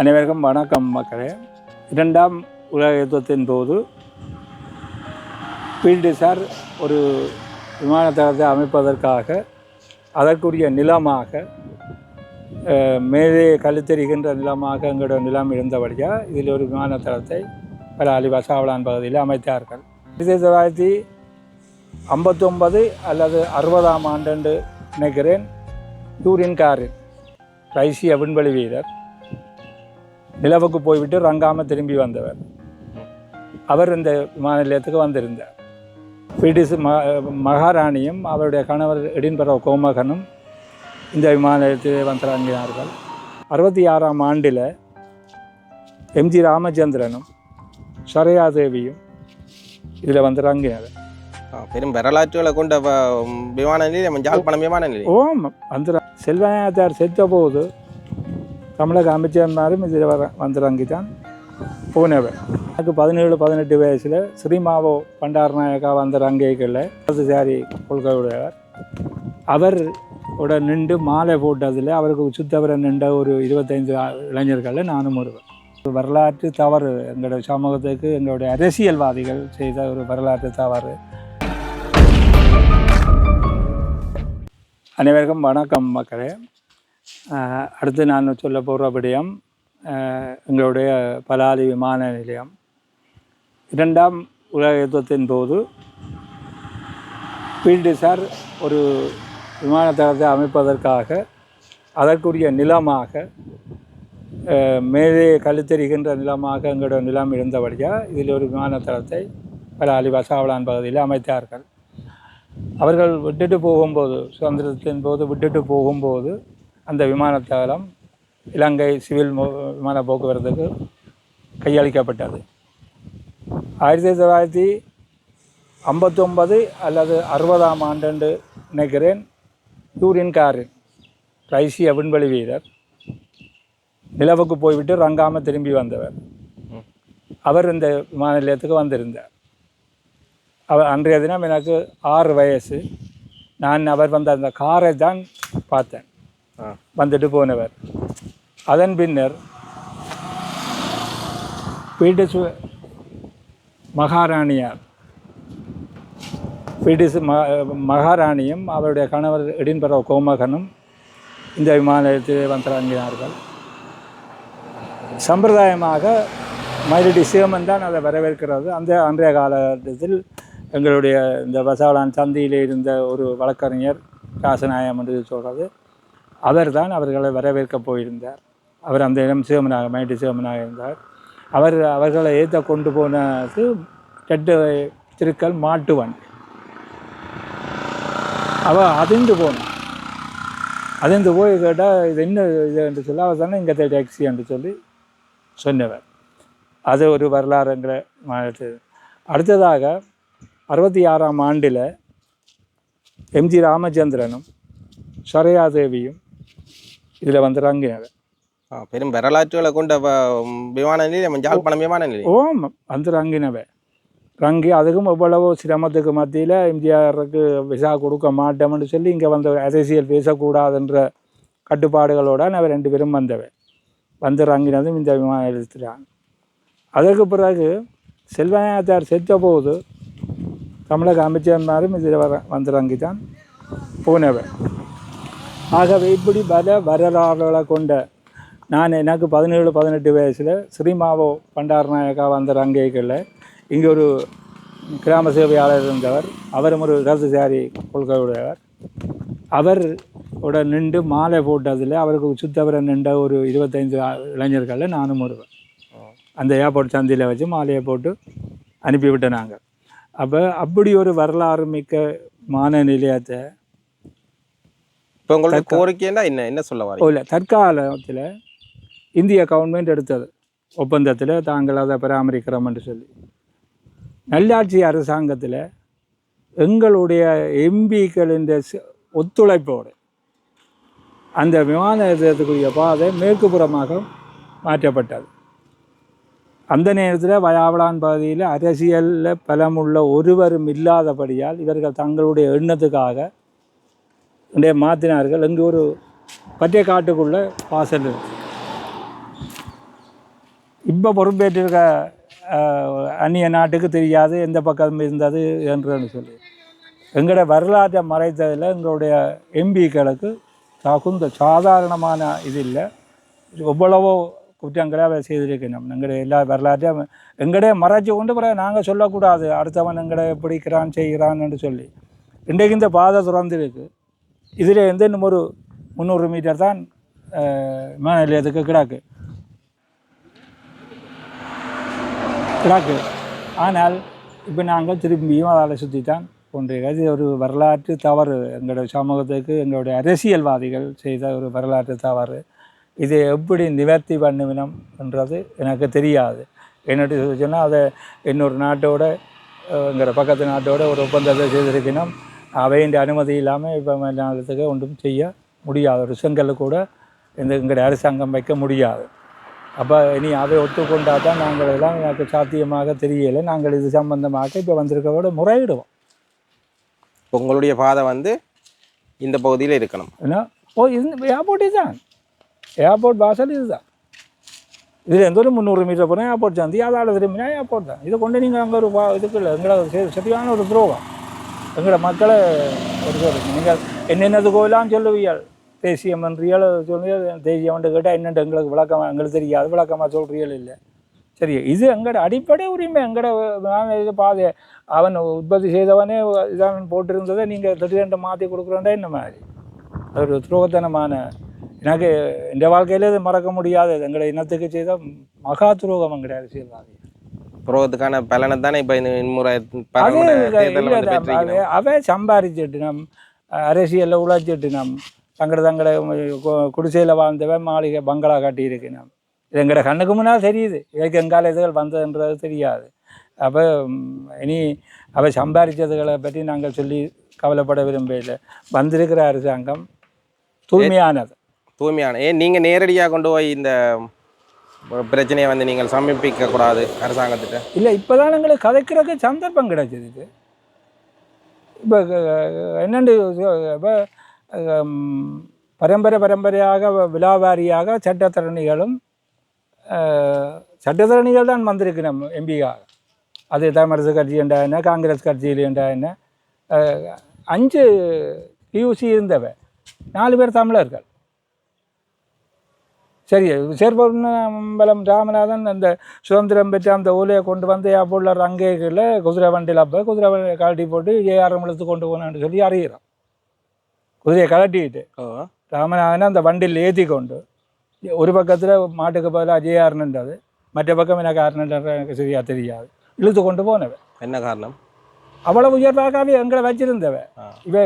அனைவருக்கும் வணக்கம் மக்களே. இரண்டாம் உலக யுத்தத்தின் போது பீல்டிசார் ஒரு விமான தளத்தை அமைப்பதற்காக அதற்குரிய நிலமாக மேலே கழுத்தெறிகின்ற நிலமாக எங்களோட நிலம் இருந்தபடியாக இதில் ஒரு விமான தளத்தை பலாலி வசாவளான் பகுதியில் அமைத்தார்கள். ஆயிரத்தி தொள்ளாயிரத்தி ஐம்பத்தொம்பது அல்லது அறுபதாம் ஆண்டு நினைக்கிறேன் டூரின் காரின் ரைசிய விண்வெளி வீரர் நிலவுக்கு போய்விட்டு ரங்காம திரும்பி வந்தவர். அவர் இந்த விமான நிலையத்துக்கு வந்திருந்தார். பிரிட்டிஷ் ம மகாராணியும் அவருடைய கணவர் எடின்பரோ கோமகனும் இந்த விமான நிலையத்தில் வந்திறங்கினார்கள். அறுபத்தி ஆறாம் ஆண்டில் எம்ஜி ராமச்சந்திரனும் சரையா தேவியும் இதில் வந்திறங்கினார். ஆ, பெரும் வரலாற்றுகளை கொண்ட விமான நிலையம் யாழ்ப்பாணம் விமான நிலையம். ஓம் அந்த செல்வநாயத்தார் செத்த போது தமிழக அமைச்சர்மாரும் இதில் வர வந்திறங்கித்தான் போனவர் எனக்கு பதினேழு பதினெட்டு வயசில் ஸ்ரீமாவோ பண்டாரநாயக்கா வந்த ரங்கைகளில் சாரி கொள்கையுடையவர் அவர் உட நின்று மாலை போட்டதில் அவருக்கு சுத்தவரை நின்ற ஒரு இருபத்தைந்து இளைஞர்களில் நானும் ஒருவர். வரலாற்று தவறு எங்களுடைய சமூகத்துக்கு எங்களுடைய அரசியல்வாதிகள் செய்த ஒரு வரலாற்று தவறு. அனைவருக்கும் வணக்கம் மக்களே. அடுத்து நான் சொல்ல போகிற விடயம் எங்களுடைய பலாலி விமான நிலையம். இரண்டாம் உலக யுத்தத்தின் போது பீல்டு சார் ஒரு விமான தளத்தை அமைப்பதற்காக அதற்குரிய நிலமாக மேலே கழுத்தெறிகின்ற நிலமாக எங்களோட நிலம் இருந்தபடியாக இதில் ஒரு விமான தளத்தை பலாலி வசாவளான் பகுதியில் அமைத்தார்கள். அவர்கள் விட்டுட்டு போகும்போது சுதந்திரத்தின் போது விட்டுட்டு போகும்போது அந்த விமானத்தாலம் இலங்கை சிவில் விமான போக்குவரத்துக்கு கையளிக்கப்பட்டது. ஆயிரத்தி தொள்ளாயிரத்தி ஐம்பத்தொம்பது அல்லது அறுபதாம் ஆண்டு நினைக்கிறேன் யூரின் காரின் ரைசிய விண்வெளி வீரர் நிலவுக்கு போய்விட்டு ரங்காமல் திரும்பி வந்தவர். அவர் இந்த விமான நிலையத்துக்கு வந்திருந்தார். அவர் அன்றைய தினம் எனக்கு ஆறு வயசு. நான் அவர் வந்த அந்த காரை தான் பார்த்தேன். வந்துட்டு போனவர். அதன் பின்னர் பீட்டசு மகாராணியார் பீட்டிஸ் ம மகாராணியும் அவருடைய கணவர் எடின்பரோ கோமகனும் இந்த விமான நிலையத்தில் வந்திறங்கினார்கள். சம்பிரதாயமாக மயிலடி சிவமன் தான் அதை வரவேற்கிறது. அந்த அன்றைய காலகட்டத்தில் எங்களுடைய இந்த வசாலான் சந்தியில் இருந்த ஒரு வழக்கறிஞர் ராசநாயம் என்று சொல்கிறது அவர் தான் அவர்களை வரவேற்க போயிருந்தார். அவர் அந்த இடம் சிவமனாக மயிலடி சிவமனாக இருந்தார். அவர் அவர்களை ஏற்ற கொண்டு போனது ரெட்டு திருக்கல் மாட்டுவன். வண்டி அவ அதிர்ந்து போனான். அதிர்ந்து போய் கேட்டால் இது என்ன இது என்று சொல்லி அவர் தானே இங்கே டாக்ஸி என்று சொல்லி சொன்னவர். அது ஒரு வரலாறுங்கிற மாதிரி. அடுத்ததாக அறுபத்தி ஆறாம் ஆண்டில் எம்ஜி ராமச்சந்திரனும் சரையாதேவியும் இதில் வந்து ரங்கினார் ஆ, பெரும் வரலாற்றுகளை கொண்ட விமான நிலையம் யாழ்ப்பாணம் விமான நிலையம் ஓம் வந்து ரங்கினவ ரங்கி அதுக்கும் எவ்வளவோ சிரமத்துக்கு மத்தியில் எம்ஜிஆருக்கு விசா கொடுக்க மாட்டோம்னு சொல்லி இங்கே வந்து அரசியல் பேசக்கூடாதுன்ற கட்டுப்பாடுகளோட அவர் ரெண்டு பேரும் வந்தவ. வந்து ரங்கினதும் இந்த விமான நிலையத்தில் அதற்கு பிறகு செல்வநாயத்தார் செத்த போது தமிழக அமைச்சர்மாரும் இதில் வர வந்து ரங்கி தான் போனவர் ஆகவே இப்படி பல வரலாறுகளை கொண்ட நான் எனக்கு பதினேழு பதினெட்டு வயசில் ஸ்ரீமாவோ பண்டாரநாயக்கா வந்த ரங்கைகளில் இங்கே ஒரு கிராம சேவையாளர் இருந்தவர். அவரும் ஒரு இடதுசாரி கொள்கையுடையவர். அவர் உட நின்று மாலை போட்டதில் அவருக்கு சுத்தவரை நின்ற ஒரு இருபத்தைந்து இளைஞர்களில் நானும் ஒருவர். அந்த ஏர்போர்ட் சந்தையில் வச்சு மாலையை போட்டு அனுப்பிவிட்டேன் நாங்கள் அப்போ அப்படி ஒரு வரலாறு மிக்க மான நிலையத்தை இப்போ உங்களோட கோரிக்கைன்னா என்ன? என்ன சொல்ல வரீங்க? இல்லை. தற்காலத்தில் இந்திய கவர்மெண்ட் எடுத்தது. ஒப்பந்தத்தில் தாங்கள் அதை பராமரிக்கிறோம் என்று சொல்லி. நல்லாட்சி அரசாங்கத்தில் எங்களுடைய எம்பிக்களின் ஒத்துழைப்போடு அந்த விமான நிலையத்துக்குரிய பாதை மேற்கு புறமாக மாற்றப்பட்டது. அந்த நேரத்தில் வயாவளான் பகுதியில் அரசியலில் பலமுள்ள ஒருவரும் இல்லாதபடியால் இவர்கள் தங்களுடைய எண்ணத்துக்காக அப்படியே மாற்றினார்கள் இங்கே ஒரு பற்றிய காட்டுக்குள்ளே வாசல் இப்போ பொறுப்பேற்றிருக்க அந்நிய நாட்டுக்கு தெரியாது எந்த பக்கம் இருந்தது என்றுன்னு சொல்லி. எங்களோட வரலாற்றை மறைத்ததில் எங்களுடைய எம்பிக்களுக்கு தகுந்த சாதாரணமான இது இல்லை. எவ்வளவோ குற்றங்களை அவர் செய்திருக்கணும் எங்களுடைய எல்லா வரலாற்றையும் எங்கடைய மறைச்சி கொண்டு பிறகு நாங்கள் சொல்லக்கூடாது. அடுத்தவன் எங்களை பிடிக்கிறான் செய்கிறான்னு சொல்லி. இன்றைக்கு இந்த பாதை திறந்திருக்கு. இதில் இன்னும் ஒரு முந்நூறு மீட்டர் தான் அஹ், விமான நிலையத்துக்கு ஆனால் இப்போ நாங்கள் திரும்பியும் அதில் சுற்றி தான் கொண்டிருக்கிறோம் இது ஒரு வரலாற்று தவறு. எங்களுடைய சமூகத்துக்கு எங்களுடைய அரசியல்வாதிகள் செய்த ஒரு வரலாற்று தவறு. இது எப்படி நிவர்த்தி பண்ணுவினம் என்றது எனக்கு தெரியாது. என்னட்டு சொன்னால் அதை இன்னொரு நாட்டோட எங்களோட பக்கத்து நாட்டோட ஒரு ஒப்பந்தத்தை செய்திருக்கணும் அவையின் அனுமதி இல்லாமல் இப்போ மாநிலத்துக்கு ஒன்றும் செய்ய முடியாது. ஒரு கூட இந்த எங்களுடைய அரசாங்கம் வைக்க முடியாது. அப்போ இனி அதை ஒத்துக்கொண்டா தான் நாங்கள் எல்லாம் எனக்கு சாத்தியமாக தெரியலை. நாங்கள் இது சம்பந்தமாக இப்போ வந்திருக்கவோட முறையிடுவோம். உங்களுடைய பாதை வந்து இந்த பகுதியில் இருக்கணும். ஏன்னா ஓ இது ஏர்போர்ட் இதுதான். ஏர்போர்ட் வாசல் இதுதான். இதில் எந்த ஒரு முந்நூறு மீட்டர் போனால் ஏர்போர்ட் சந்தி அதால் திரும்பினா ஏர்போர்ட் தான். இதை கொண்டு நீங்கள் அங்கே ஒரு இதுக்கு இல்லை எங்களை சரி- சரியான ஒரு துரோகம். எங்களோட மக்களை ஒரு சொல்லுங்க நீங்கள் என்னென்னது கோயிலாம் சொல்லுவீர்கள். தேசியம் என்றியல் சொல்லுவீர்கள் தேசியம்னு கேட்டால் என்னென்று எங்களுக்கு விளக்கமாக எங்களுக்கு தெரியாது விளக்கமாக சொல்கிறீர்கள் இல்லை. சரி இது எங்களோட அடிப்படை உரிமை எங்களோட நான் இது பாதை அவன் உற்பத்தி செய்தவனே இதான் போட்டிருந்ததை நீங்கள் திடீரென்று மாற்றி கொடுக்குறோண்டா என்ன மாதிரி? அது ஒரு துரோகத்தனமான எனக்கு இந்த வாழ்க்கையிலே இது மறக்க முடியாது எங்களை இனத்துக்கு செய்த மகா துரோகம் எங்களுடைய அரசியல்வாதி. புரோகத்துக்கான பலனை தானே இப்போ இந்த முறை அது பாராளுமன்ற இல்லை, தேர்தலில் வந்து இல்லை, பெற்றிருக்கிறோம் அவ- அவ சம்பாரிச்சிட்டு நம் அரசியலில் உழைச்சிட்டு நம் தங்கட தங்கட குடிசையில் வாழ்ந்தவன் மாளிகை பங்களா கட்டி இருக்கணும் இது எங்கட கண்ணுக்கு முன்னால் தெரியுது. இதுக்கு எங்கால இதுகள் வந்ததுன்றது தெரியாது. அப்போ இனி அவ சம்பாரிச்சதுகளை பற்றி நாங்கள் சொல்லி கவலைப்பட விரும்பல வந்திருக்கிற அரசாங்கம் தூய்மையானது. தூய்மையான ஏன் நீங்கள் நேரடியாக கொண்டு போய் இந்த பிரச்சனையை வந்து நீங்கள் சமர்ப்பிக்க கூடாது அரசாங்கத்திட்ட. இல்லை இப்போதான் எங்களுக்கு கதைக்கிறதுக்கு சந்தர்ப்பம் கிடைச்சது இது. இப்போ என்னென்று இப்போ பரம்பரை பரம்பரையாக விழாவாரியாக சட்டத்தரணிகளும் சட்டத்தரணிகள் தான் வந்திருக்கு நம்ம எம்பியாக அது தமிழரசு கட்சி என்றா என்ன காங்கிரஸ் கட்சியில் என்றா என்ன அஞ்சு பியூசி இருந்தவ நாலு பேர் தமிழர்கள். சரி சேர்பலம் ராமநாதன் அந்த சுதந்திரம் பெற்ற அந்த ஓலையை கொண்டு வந்து ஏர்போர்ட்டில் ரங்கேக்கில் குதிரை வண்டியில் அப்போ குதிரை வண்டி கழட்டி போட்டு ஏஆர்எம் இழுத்து கொண்டு போனான்னு சொல்லி அறிகிறோம் குதிரையை கழட்டிட்டு ராமநாதனை அந்த வண்டியில் ஏற்றி கொண்டு ஒரு பக்கத்தில் மாட்டுக்கு பதிலாக ஜேஆர்னுன்றது மற்ற பக்கம் எனக்கு ஆர்னுன்ற எனக்கு சரியாக தெரியாது. இழுத்து கொண்டு போனவன். என்ன காரணம்? அவ்வளவு உயர்வாகவே எங்களை வச்சிருந்தவ. இவ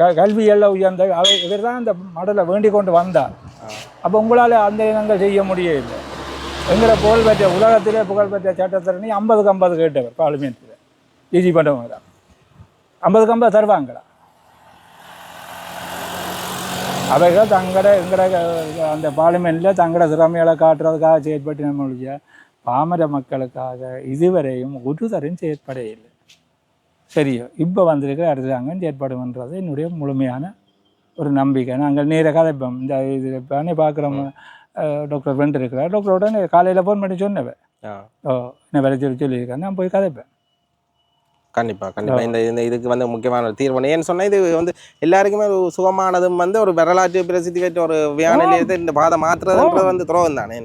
க கல்வியெல்லாம் உயர்ந்த அவ இவர் தான் அந்த மடலை வேண்டி கொண்டு வந்தார். அப்போ உங்களால் அந்த இனங்கள் செய்ய முடியவில்லை. எங்களை புகழ்பெற்ற உலகத்திலே புகழ்பெற்ற சட்டத்தரணி ஐம்பதுக்கு ஐம்பது கேட்டவர் பார்லிமெண்ட்டில் டிஜி பண்ணவங்க தான். ஐம்பதுக்கு ஐம்பது தருவாங்களா? அவைகள் தங்கட எங்கட அந்த பார்லிமெண்ட்டில் தங்கட திறமைகளை காட்டுறதுக்காக செயற்பட்டு நம்மளுடைய பாமர மக்களுக்காக இதுவரையும் ஒரு தரம் செயற்பட இல்லை. சரியோ இப்போ வந்திருக்கிற அரசாங்கம் செயற்படும்ன்றது என்னுடைய முழுமையான ஒரு நம்பிக்கை. நாங்கள் நேர கதைப்போம். இந்த இது இப்போ பார்க்குறோம். டாக்டர் ஃப்ரெண்ட் இருக்கிறார். டாக்டரோட காலையில் ஃபோன் பண்ணி சொன்னவன் ஓ என்ன வேலை சொல்லி சொல்லியிருக்கேன் நான் போய் கதைப்பேன். கண்டிப்பா கண்டிப்பா. இந்த இந்த இதுக்கு வந்து முக்கியமான ஒரு தீர்வு. ஏன்னு சொன்னா இது வந்து எல்லாருக்குமே ஒரு சுகமானதும் வந்து ஒரு வரலாற்று பிரசித்தி பெற்ற ஒரு வியான நிலையத்தை இந்த பாதை மாத்துறதுன்றது வந்து துரோகம் தானே?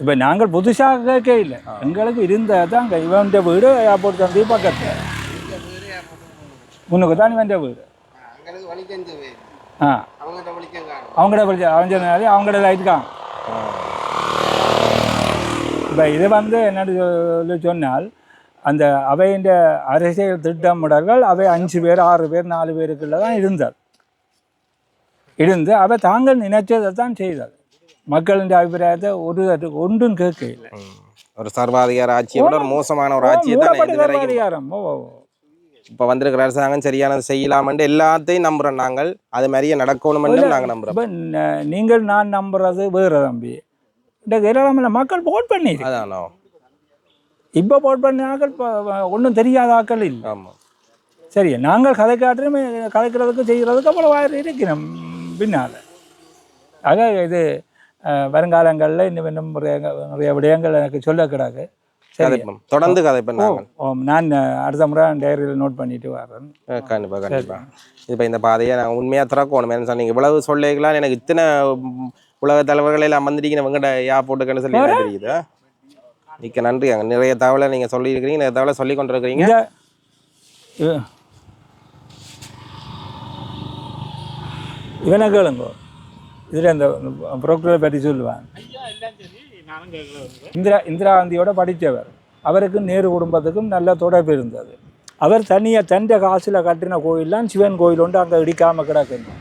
இப்போ நாங்கள் புதுசாக கேட்க இல்லை. எங்களுக்கு இருந்த தான் இவன் வீடு ஏர்போர்ட் சந்தி பக்கத்தில் முன்னுக்கு தான் இவன் வீடு. ஆ. சொன்னாலே அவங்கட லைட் தான் இப்போ இது வந்து என்னன்னு சொல்லி சொன்னால் அந்த அவையின் அரசியல் திட்டமிடல்கள் அவை அஞ்சு பேர் ஆறு பேர் நாலு பேருக்குள்ள தான் இருந்தது. இருந்து அவை தாங்கள் நினைச்சதை தான் செய்தது. மக்களின் அபிப்பிராயத்தை ஒரு ஒன்றும் கேட்க இல்லை. ஒரு சர்வாதிகார ஆட்சியை விட ஒரு மோசமான ஒரு ஆட்சியை தான் மூடப்பட்ட ஓ, ஓ. இப்போ வந்திருக்கிற அரசாங்கம் சரியானது செய்யலாமன்ட்டு எல்லாத்தையும் நம்புறோம் நாங்கள். அது மாதிரியே நடக்கணுமென்று நாங்கள் நம்புறோம். இப்போ ந- நீங்கள் நான் நம்புறது வேறு தம்பி. இந்த மக்கள் போட் பண்ணிடு அதானோ இப்போ போட் பண்ண ஆக்கள் ஒன்றும் தெரியாத ஆக்கள் இல்லை. ஆமா. சரி நாங்கள் கதை காட்டுறோமே கதைக்கிறதுக்கு செய்கிறதுக்கு அவ்வளோ வாயிறு இருக்கிறோம் பின்னால். ஆக இது வருங்காலங்களில் இன்னும் இன்னும் நிறைய நிறைய விடயங்கள் எனக்கு சொல்ல கிடாது. கதைப்போம். தொடர்ந்து கதைப்போம் நாங்கள். நான் அடுத்த முறை டைரியில் நோட் பண்ணிட்டு வரேன். அஹ் கண்டிப்பா கண்டிப்பா. இப்போ இந்த பாதையை நான் உண்மையாக திறக்கணும். என்ன சொன்னீங்க இவ்வளவு சொல்லிக்கலாம் எனக்கு இத்தனை உலக தலைவர்கள் எல்லாம் வந்துட்டீங்கன்னு யா போட்டுக்கன்னு சொல்லி தெரியுது? மிக்க நன்றி அங்கே நிறைய தகவலை நீங்கள் சொல்லியிருக்கிறீங்க. நிறைய தகவலை சொல்லி கொண்டிருக்கிறீங்க. இவனை கேளுங்க. இதில் இந்த புரோக்கரை பற்றி சொல்லுவான். இந்திரா இந்திரா காந்தியோட படித்தவர். அவருக்கும் நேரு குடும்பத்துக்கும் நல்ல தொடர்பு இருந்தது. அவர் தனியாக தண்ட காசில் கட்டின கோயில்லாம் சிவன் கோயில் உண்டு அங்கே இடிக்காமல் கிடக்கணும்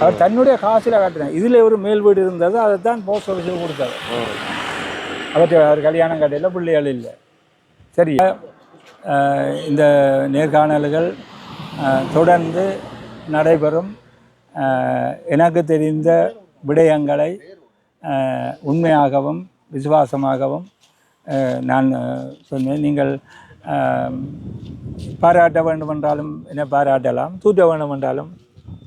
அவர் தன்னுடைய காசில் கட்டின இதில் ஒரு மேல் வீடு இருந்தது அதை தான் போஸ்ட் ஆஃபீஸில் கொடுத்தாரு அவற்றை அவர் கல்யாணம் கட்டையில் பிள்ளைகள் இல்லை. சரி இந்த நேர்காணல்கள் தொடர்ந்து நடைபெறும். எனக்கு தெரிந்த விடயங்களை உண்மையாகவும் விசுவாசமாகவும் நான் சொன்னேன். நீங்கள் பாராட்ட வேண்டுமென்றாலும் என்னை பாராட்டலாம் தூற்ற வேண்டுமென்றாலும்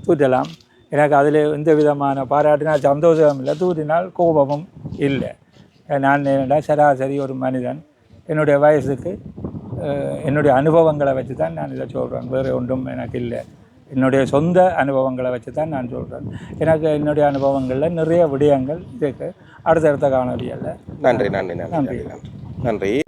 தூற்றலாம். எனக்கு அதில் எந்த விதமான பாராட்டினால் சந்தோஷம் இல்லை தூற்றினால் கோபமும் இல்லை. நான் என்னடா சராசரி ஒரு மனிதன். என்னுடைய வயசுக்கு என்னுடைய அனுபவங்களை வச்சு தான் நான் இதை சொல்கிறேன் வேறு ஒன்றும் எனக்கு இல்லை. என்னுடைய சொந்த அனுபவங்களை வச்சு தான் நான் சொல்கிறேன் எனக்கு என்னுடைய அனுபவங்களில் நிறைய விடயங்கள் இருக்கு. அடுத்தடுத்த காணொலியில் நன்றி நன்றி. நன்றி நன்றி. நன்றி.